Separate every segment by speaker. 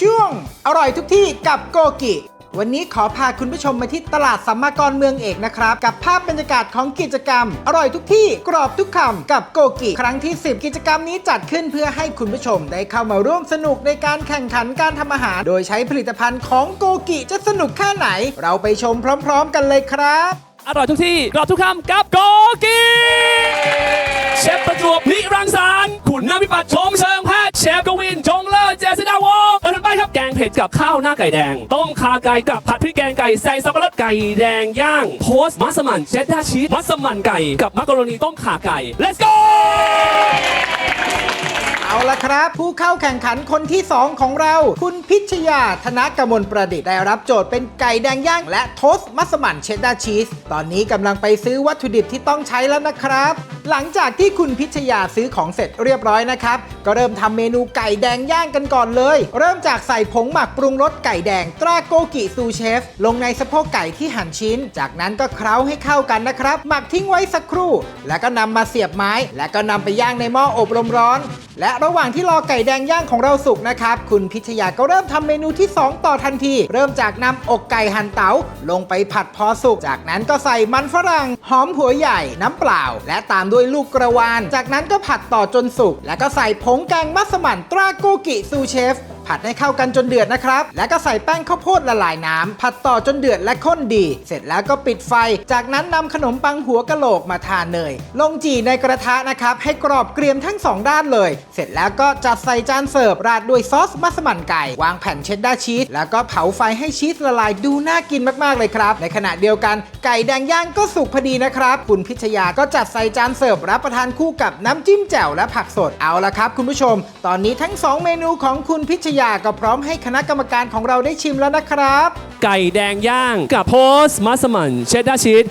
Speaker 1: ช่วง อร่อยทุกที่กับโกกิ วันนี้ขอพาคุณผู้ชมมาที่ตลาดสัมมากรเมืองเอกนะครับ กับภาพบรรยากาศของกิจกรรม อร่อยทุกที่กรอบทุกคำกับโกกิ ครั้งที่ 10 กิจกรรมนี้จัดขึ้นเพื่อให้คุณผู้ชมได้เข้ามาร่วมสนุกในการแข่งขันการทำอาหาร โดยใช้ผลิตภัณฑ์ของโกกิจะสนุกแค่ไหน เราไปชมพร้อม ๆ กันเลยครับ
Speaker 2: อร่อยทุกที่กรอบทุกคำกับโกกีเชฟประจวบนิรังสรรค์คุณน้ำพิพัฒน์ช กับข้าวหน้าไก่แดง ต้มขาไก่กับผัดพริกแกงไก่ใส่สับปะรดไก่แดงย่างโพสต์มัสมั่นเชดดาชีสมัสมั่นไก่กับมักกะโรนีต้มขาไก่ let's go
Speaker 1: เอาละครับ ผู้เข้าแข่งขันคนที่ 2 ของเรา คุณพิชยาธนกมลประดิษฐ์ได้รับโจทย์เป็นไก่แดงย่าง และโทสต์มัสมั่นเชดดาร์ชีสตอนนี้กำลังไปซื้อวัตถุดิบที่ต้องใช้แล้วนะครับ หลังจากที่คุณพิชยาซื้อของเสร็จเรียบร้อยนะครับ ก็เริ่มทำเมนูไก่แดงย่างกันก่อนเลย เริ่มจากใส่ผงหมักปรุงรสไก่แดงตราโกกิซูเชฟ ลงในสะโพกไก่ที่หั่นชิ้น จากนั้นก็เคล้าให้เข้ากันนะครับ หมักทิ้งไว้สักครู่ แล้วก็นำมาเสียบไม้ และก็นำไปย่างในหม้ออบลมร้อน และระหว่างที่รอไก่แดงย่างของเราสุกนะครับ คุณพิชยาก็เริ่มทำเมนูที่ 2 ต่อทันที เริ่มจากนำอกไก่หั่นเตาลงไปผัดพอสุก จากนั้นก็ใส่มันฝรั่งหอมหัวใหญ่น้ำเปล่า และตามด้วยลูกกระวาน จากนั้นก็ผัดต่อจนสุก แล้วก็ใส่ผงแกงมัสมั่นตราโกกิซูเชฟ ผัดให้เข้ากันจนเดือดนะครับ แล้วก็ใส่แป้งข้าวโพดละลายน้ำผัดต่อจนเดือดและข้นดี เสร็จแล้วก็ปิดไฟ จากนั้นนำขนมปังหัวกะโหลกมาทานเนย ลงจี่ในกระทะนะครับ ให้กรอบเกรียมทั้งสองด้านเลย เสร็จแล้วก็จัดใส่จานเสิร์ฟราดด้วยซอสมัสมั่นไก่ วางแผ่นเชดดาร์ชีสแล้วก็เผาไฟให้ชีสละลายดูน่ากินมากๆเลยครับ ในขณะเดียวกันไก่แดงย่างก็สุกพอดีนะครับ คุณพิชยาก็จัดใส่จานเสิร์ฟรับประทานคู่กับน้ำจิ้มแจ่วและผักสดเอาละครับ คุณผู้ชม ตอนนี้ทั้งสองเมนูของคุณพิชยาก็พร้อมให้คณะกรรมการของเราได้ชิมแล้วนะครับ
Speaker 2: ไก่แดงย่างกับโพสต์มัสมั่นเชดดาชีส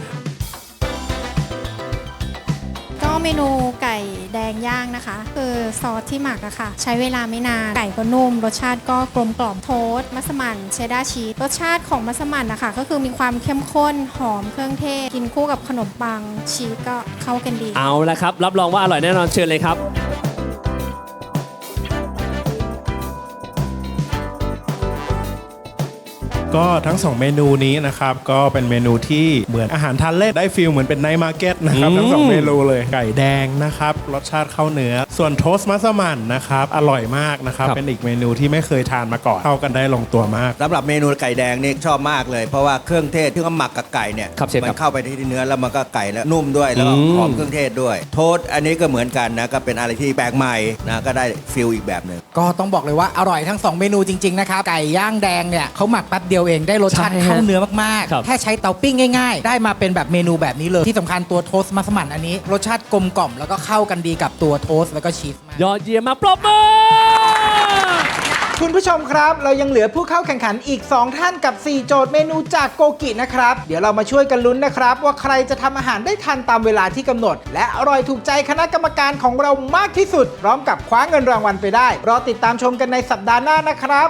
Speaker 3: ก็เมนูไก่แดงย่างนะคะ คือซอสที่หมักอะค่ะ ใช้เวลาไม่นาน ไก่ก็นุ่ม รสชาติก็กลมกล่อมโทสต์มัสมั่นเชดดาร์ชีสรสชาติของมัสมั่นนะคะก็คือมีความเข้มข้นหอมเครื่องเทศ กินคู่กับขนมปังชีสก็เข้ากันดี
Speaker 2: เอาละครับ รับรองว่าอร่อยแน่นอนเชิญเลยครับ
Speaker 4: ก็ทั้งสองเมนูนี้นะครับ ก็เป็นเมนูที่เหมือนอาหารทานเล่นได้ฟิลเหมือนเป็นไนท์มาร์เก็ตนะครับ
Speaker 2: อืม
Speaker 4: ทั้งสองเมนูเลยไก่แดงนะครับ รสชาติเข้าเนื้อ ส่วนโทสต์มัสมั่นนะครับ อร่อยมากนะครับ เป็นอีกเมนูที่ไม่เคยทานมาก่อน เข้ากันได้ลงตัวมาก
Speaker 5: สำหรับเมนูไก่แดงนี่ชอบมากเลย เพราะว่าเครื่องเทศที่เขาหมักกับไก่เนี่ย
Speaker 2: ครับเชฟ
Speaker 5: มั
Speaker 2: ครับ
Speaker 5: เข้าไปที่เนื้อแล้วมันก็ไก่แล้วนุ่มด้วยแล้วก็
Speaker 2: อืม
Speaker 5: หอมเครื่องเทศด้วย โทษอันนี้ก็เหมือนกันนะ ก็เป็นอะไรที่แปลกใหม่นะก็ได้ฟิลอีกแบบหนึ่ง
Speaker 1: ก็ต้องบอกเลยว่าอร่อยทั้ง 2 เมนูจริง ๆ นะครับ ไก่ย่างแดงเนี่ยเขาหมักแป๊บเดียวเองได้รสชาติ
Speaker 2: ใช่ฮะ
Speaker 1: เข้าเนื้อมาก
Speaker 2: ครับ
Speaker 1: ๆ แค่ใช้เตาปิ้งง่าย ๆ ได้มาเป็นแบบเมนูแบบนี้เลย ที่สำคัญตัวโทสต์มัสมั่นอันนี้ รสชาติกลมกล่อมแล้วก็เข้ากันดีกับตัวโทสต์แล้วก็ชีฟมาก
Speaker 2: ยอดเยี่ยมมากปรบมือ
Speaker 1: คุณผู้ชมครับ เรายังเหลือผู้เข้าแข่งขันอีก 2 ท่านกับ 4 โจทย์เมนูจากโกกินะครับ เดี๋ยวเรามาช่วยกันลุ้นนะครับ ว่าใครจะทำอาหารได้ทันตามเวลาที่กำหนด และอร่อยถูกใจคณะกรรมการของเรามากที่สุด พร้อมกับคว้าเงินรางวัลไปได้ รอติดตามชมกันในสัปดาห์หน้านะครับ